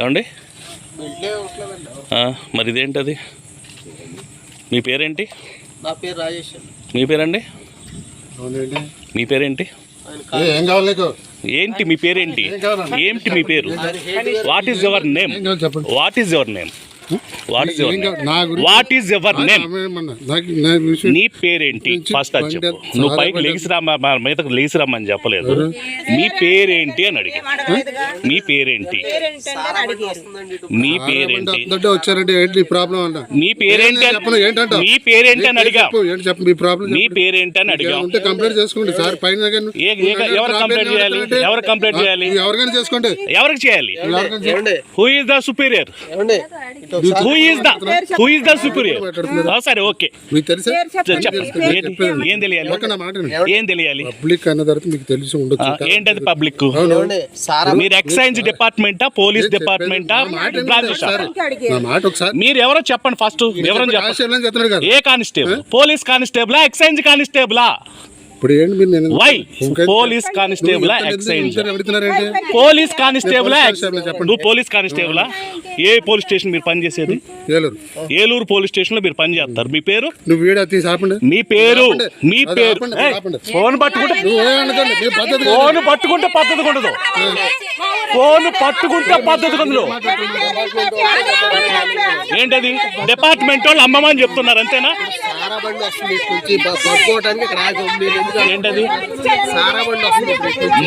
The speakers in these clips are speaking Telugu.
ఏమండి? మరి ఇదేంటది? మీ పేరేంటి? నా పేరు రాజేష్ మీ పేరండి? మీ పేరేంటి? ఏ, కావాలి నీకు? ఏంటి మీ పేరేంటి? ఏంటి మీ పేరు? What is your name what is your name what is your name? నా వాట్ యువర్ నేమ్ పేరేంటి? ఫస్ట్ అది చెప్పు. నువ్వు పైకి బండి లేచి రమ్మ మా మీదకి లేచి రమ్మని చెప్పలేదు. మీ పేరేంటి అని అడిగా. మీ పేరేంటి? మీ పేరేంటి? వస్తుందంటే వచ్చారంటే ఏంటి ప్రాబ్లం అంట మీ పేరేంటి అని- చెప్పను, ఏంటంట? మీ పేరేంటి అని అడిగా. చెప్పు, ఏంటి చెప్పు మీ ప్రాబ్లం మీ పేరేంటి అని అడిగా. ఉంటే కంప్లైంట్ చేసుకోండి సార్ పైన ఎవరు కంప్లైంట్ చేయాలి? ఎవరు కంప్లైంట్ చేయాలి? ఎవరికైనా చేసుకోండి. ఎవరికి చేయాలి? Who is the superior who is the who is the superior సరే ఓకే. మీకు తెలుసా? చెప్పండి. ఏంటి- ఏం తెలియాలి? ఒక నా మాట వినండి. ఏం తెలియాలి? పబ్లిక్ అన్న తర్వాత మీకు తెలిసి ఆ, ఉండొచ్చు ఏంటది పబ్లిక్ ఏమండి? సారా మీరు ఎక్సైజ్ డిపార్ట్మెంటా పోలీస్ డిపార్ట్మెంటా మాట ఒకసారి. మీరు ఎవరో చెప్పండి ఫస్ట్ చెప్పండి. ఏ కానిస్టేబుల్? పోలీస్ కానిస్టేబులా? ఎక్సైజ్ కానిస్టేబులా? ఇప్పుడు వై పోలీస్ కానిస్టేబులా ఎక్సైజ్? పోలీస్ కానిస్టేబులా. నువ్వు పోలీస్ కానిస్టేబులా ఏ పోలీస్ స్టేషన్ మీరు పని చేసేది? ఏలూరు. ఏలూరు పోలీస్ స్టేషన్లో మీరు పని చేస్తారు. మీ పేరు? నువ్వు వీడియో తీసి ఆపండి. మీ పేరు. మీ పేరు. ఫోన్ పట్టుకుంటే. ఫోన్ పట్టుకుంటే పద్ధతి ఉండదు. ఫోన్ పట్టుకుంటే పద్ధతి అందులో. ఏంటది? డిపార్ట్మెంట్ వాళ్ళు అమ్మమని చెప్తున్నారు అంతేనా? మహిళ ఏంటది?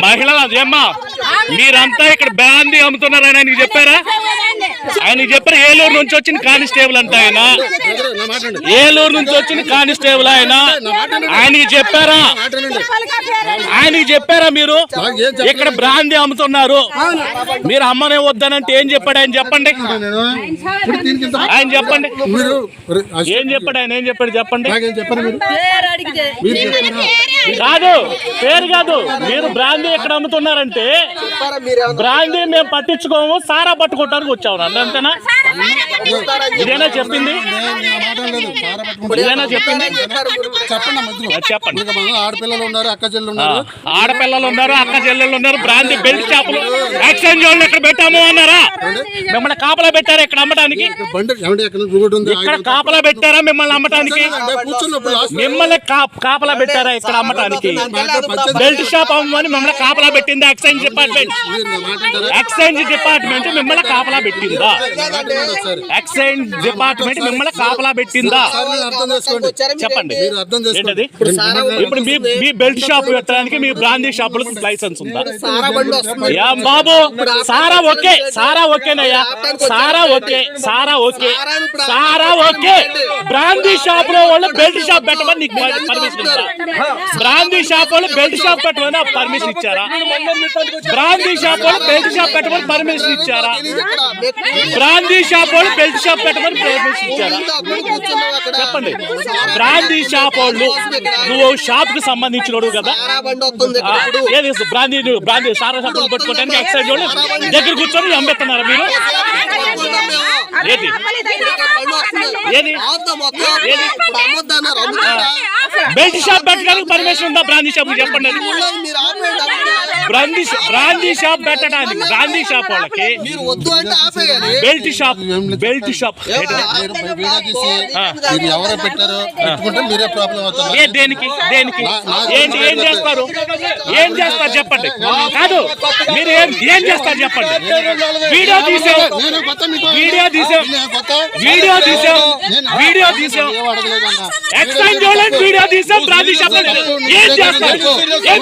మహిళలు ఏమ్మా మీరంతా ఇక్కడ బ్రాందీ అమ్ముతున్నారని ఆయనకి చెప్పారా? ఆయన చెప్పారు ఏలూరు నుంచి వచ్చిన కానిస్టేబుల్ అంట ఆయన. ఏలూరు నుంచి వచ్చిన కానిస్టేబుల్ ఆయన. ఆయనకి చెప్పారా? ఆయనకి చెప్పారా మీరు? ఇక్కడ బ్రాందీ అమ్ముతున్నారు. మీరు అమ్మనే వద్దనంటే ఏం చెప్పాడు ఆయన? చెప్పండి. ఆయన చెప్పండి. ఏం చెప్పాడు ఆయన? ఏం చెప్పాడు? చెప్పండి. కాదు పేరు కాదు. మీరు బ్రాందీ ఎక్కడ అమ్ముతున్నారంటే బ్రాందీ మేము పట్టించుకోము సారా పట్టుకోవటానికి వచ్చాము అంతేనా ఇదేనా చెప్పింది? ఇదేనా చెప్పింది. చెప్పండి. చెప్పండి. ఆడపిల్లలు ఉన్నారు అక్క చెల్లెలు ఉన్నారు. ఆడపిల్లలు ఉన్నారు అక్క చెల్లెళ్ళు ఉన్నారు బ్రాంతి బెల్ట్ షాపులు. ఎక్స్చేంజ్ వాళ్ళు ఎక్కడ పెట్టాము అన్నారా? మిమ్మల్ని కాపలా పెట్టారా ఇక్కడ అమ్మటానికి? ఇక్కడ ఇక్కడ కాపలా పెట్టారా మిమ్మల్ని అమ్మటానికి? మిమ్మల్ని కాపలా పెట్టారా ఇక్కడ అమ్మటానికి? బెల్ట్ షాప్ అమ్మని మిమ్మల్ని కాపలా పెట్టిందా ఎక్స్చేంజ్ డిపార్ట్మెంట్? ఎక్స్చేంజ్ డిపార్ట్మెంట్ మిమ్మల్ని కాపలా పెట్టిందా? ఎక్స్చేంజ్ డిపార్ట్మెంట్ మిమ్మల్ని కాపలా పెట్టిందా? చెప్పండి. మీరు అర్థం చేసుకోండి. ఏంటది? సారా ఇప్పుడు మీ మీ బెల్ట్ షాప్ పెట్టడానికి మీ బ్రాందీ షాపులకు లైసెన్స్ ఉందా? బాబు సారా ఓకే సారా ఓకేనయ్యా. సారా ఓకే సారా ఓకే. సారా ఓకే. బ్రాందీ షాప్లో వాళ్ళు బెల్ట్ షాప్ పెట్టమని నీకు పర్మిషన్ ఇచ్చారా. బ్రాందీ షాప్ వాళ్ళు బెల్ట్ షాప్ పెట్టమని పర్మిషన్ ఇచ్చారా? బ్రాందీ షాప్ వాళ్ళు బెల్ట్ షాప్ పెట్టమని పర్మిషన్ ఇచ్చారా? బ్రాందీ షాప్ వాళ్ళు బెల్ట్ షాప్ పెట్టమని పర్మిషన్ ఇచ్చారా? చెప్పండి. బ్రాందీ షాప్ వాళ్ళు నువ్వు షాప్కు సంబంధించినోడు కదా? ఏది? బ్రాందీ నువ్వు బ్రాందీ సారా షాపులు పట్టుకోవడానికి ఎక్సైజ్ వాళ్ళు దగ్గర కూర్చొని అమ్మేస్తున్నారా మీరు. ఏది. ఏది? బెల్ట్ షాప్ పెట్టడానికి పర్మిషన్ ఉందా బ్రాందీ షాప్ చెప్పండి బ్రాందీ బ్రాందీ షాప్ పెట్టడానికి బ్రాందీ షాప్ వాళ్ళకి మీరు వద్దు అంటే ఆపేయాలి బెల్ట్ షాప్ బెల్ట్ షాప్. తీసి మీరు ఎవరో పెట్టారో పెట్టుకుంటే మీరే ప్రాబ్లం అవుతారు. ఏ దేనికి? దేనికి? ఏంటి? ఏం చేస్తారు? ఏం చేస్తారు చెప్పండి. కాదు మీరు ఏం ఏం చేస్తారు చెప్పండి? వీడియో తీసావు నేను కొత్త మీకు వీడియో కొత్త వీడియో తీసావు నేను వీడియో అడగలేదన్నా. ఎక్స్చేంజ్ వాళ్ళని వీడియో తీసావు బ్రాందీ షాప్ ఏం చేస్తారు? ఏం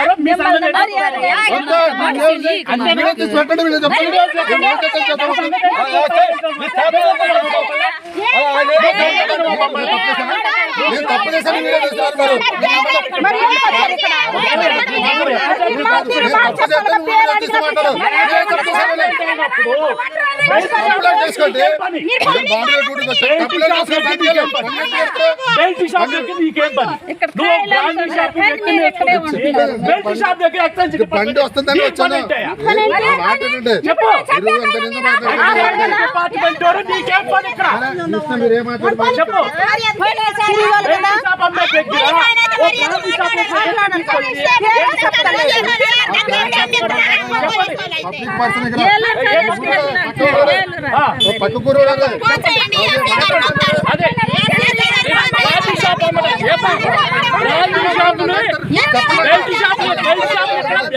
తప్పు చేశానా? వీడియో తీయడానికి? నేను తప్పు చేశానా? నన్ను వీడియో- నన్ను బెదిరిగా- నన్ను బెదిరిస్తావు నువ్వు. నన్ను బెదిరిస్తావు నువ్వు. మీరు వీడియో తీస్తున్నారు మీ సంగతి ఏంటో వద్దు, నేను ఏం చేయ- అన్ని వీడియో తీసి పెట్టండి, వీడియో చెప్పండి. నేను ఏం చేస్తాను చెప్పండి. నేను తప్పు చేశాను వీడియో తీసి పెడతారు. నేను తప్పు చేస్తాను వీడియో తీసి మాట్లాడు. నేను తప్పు చేశాను లేనప్పుడు కంప్లైంట్ చేసుకోండి నీకేం పని? నేను బాంబులో డ్యూటీకి వచ్చాను. కంప్లైంట్ చేసుకోండి బంద్ చేయాలి. కంప్లైంట్ చేస్తే బెల్ట్ షాప్ దగ్గర నీకేం పని నువ్వు బ్రాండ్ షాప్ దగ్గర బండి వస్తుందని వచ్చాను నా మాట వినండి. చెప్పు. మీరు ఎంత నింద మాట్లాడారు? ఎక్సైజ్ డిపార్ట్మెంట్ వాడు నీకేం పని ఇక్కడ కృష్ణ మీరు ఏం మాట్లాడారు? చెప్పు belt shop shop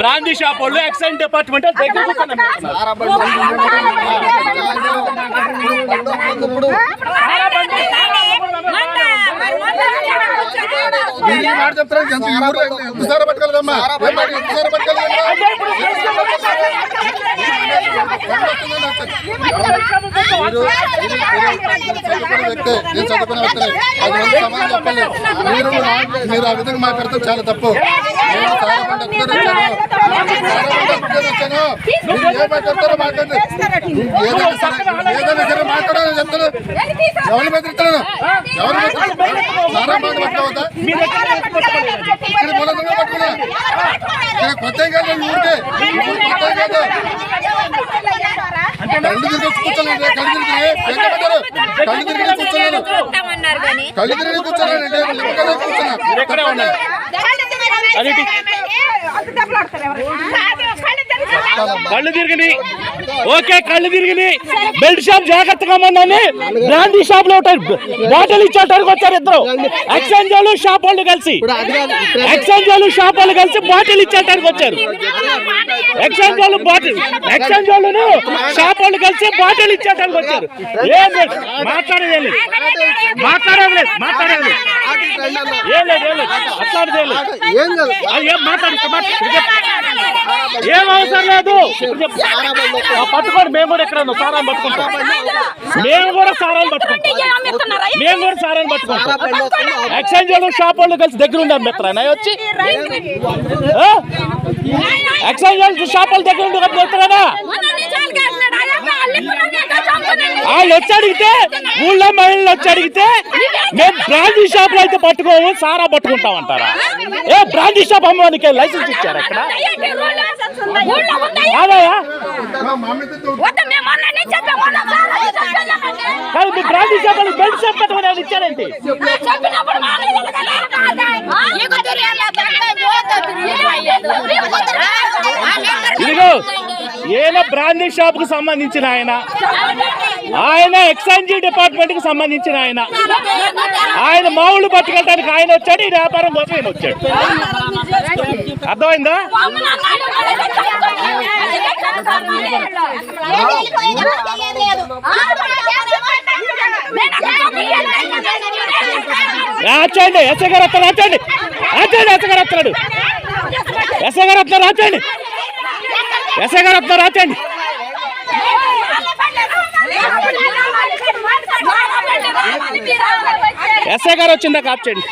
brandy shop వాళ్ళు ఎక్సైజ్ డిపార్ట్మెంట్ చెప్తారా. ఎంత ఈ ఊర్లో ఎంత- ఎంత సారా పట్టుకెళ్దమ్మా ఏం మాట ఎంత సారా పట్టుకెళ్దమ్మా చదువుకున్న వ్యక్తే అది మంది సమాధానం చెప్పండి మీరు మీరు ఆ విధంగా మాట్లాడితే చాలా తప్పు నేను సారా పంట వచ్చాను మీరు ఏ మాట్లాడతారో మాట్లాడండి ఏదైనా సరే ఏదైనా సరే మాట్లాడాలని చెప్తాను ఎవరు బెదిరిస్తాను ఎవరు పట్టుకోవద్దా ఇక్కడ పట్టుకున్నా ఇక్కడ కొత్త కాదు ఊరికే కొత్త కాదు కళ్ళు తిరిగి కూర్చోలేండి కళ్ళు తిరిగి కళ్ళు కూర్చున్నా తిరిగిని ఓకే కళ్ళు తిరిగిని. బెల్ట్ షాప్ జాగ్రత్తగా ఉందని బ్రాండీ షాప్లో బాటిల్ ఇచ్చేటానికి వచ్చారు ఇద్దరు. ఎక్స్చేంజ్ వాళ్ళు షాప్ వాళ్ళు కలిసి. ఎక్స్చేంజ్ వాళ్ళు షాప్ వాళ్ళు కలిసి బాటిల్ ఇచ్చేటానికి వచ్చారు. ఎక్స్చేంజ్ వాళ్ళు బాటిల్ ఎక్స్చేంజ్ వాళ్ళు షాప్ వాళ్ళు కలిసి బాటిల్ ఇచ్చేటానికి వచ్చారు. ఏం లేదు. మాట్లాడేది మాట్లాడేది మాట్లాడేది ఏం లేదు ఏం లేదు. అట్లాంటిది ఏం లేదు. ఏం అవసరం లేదు. పట్టుకోండి. మేము కూడా ఎక్కడ సారాన్ని పట్టుకుంటాం మేము కూడా సారాన్ని పట్టుకుంటాం మేము కూడా పట్టుకుంటాం ఎక్స్చేంజ్ వాళ్ళు షాప్ వాళ్ళు కలిసి దగ్గర ఉండే మిత్రాన్ని వచ్చి? ఎక్స్చేంజ్ వాళ్ళు షాప్ వాళ్ళ దగ్గర ఉండి మిత్రానా వాళ్ళు వచ్చి అడిగితే ఊళ్ళో మహిళలు వచ్చి అడిగితే మేము బ్రాండీ షాప్లో అయితే పట్టుకోము సారా పట్టుకుంటాం అంటారా ఏ బ్రాండీ షాప్ అమ్మడానికి లైసెన్స్ ఇచ్చారు అక్కడ? కాదయా మా మామిడి కాదు మీ బ్రాండీ షాప్ వాళ్ళకి బెల్ట్ షాప్ పెట్టమని ఇచ్చారేంటి? ఇదిగో ఈయన బ్రాండీ షాప్కు సంబంధించిన ఆయన. ఆయన ఎక్సైజ్ డిపార్ట్మెంట్కి సంబంధించిన ఆయన. ఆయన మామూలు పట్టుకెళ్ళడానికి ఆయన వచ్చాడు ఈ వ్యాపారం కోసం ఆయన వచ్చాడు. అర్థమైందా? రాచండి ఎస్ఐ గారు వస్తారు రాచండి. రాచండి ఎస్ఐ గారు వస్తున్నాడు ఎస్ఐ గారు రాచండి. ఎస్ఐ గారు రాచండి. ఎస్ఐ గారు వచ్చిందా కాప్ చేయండి.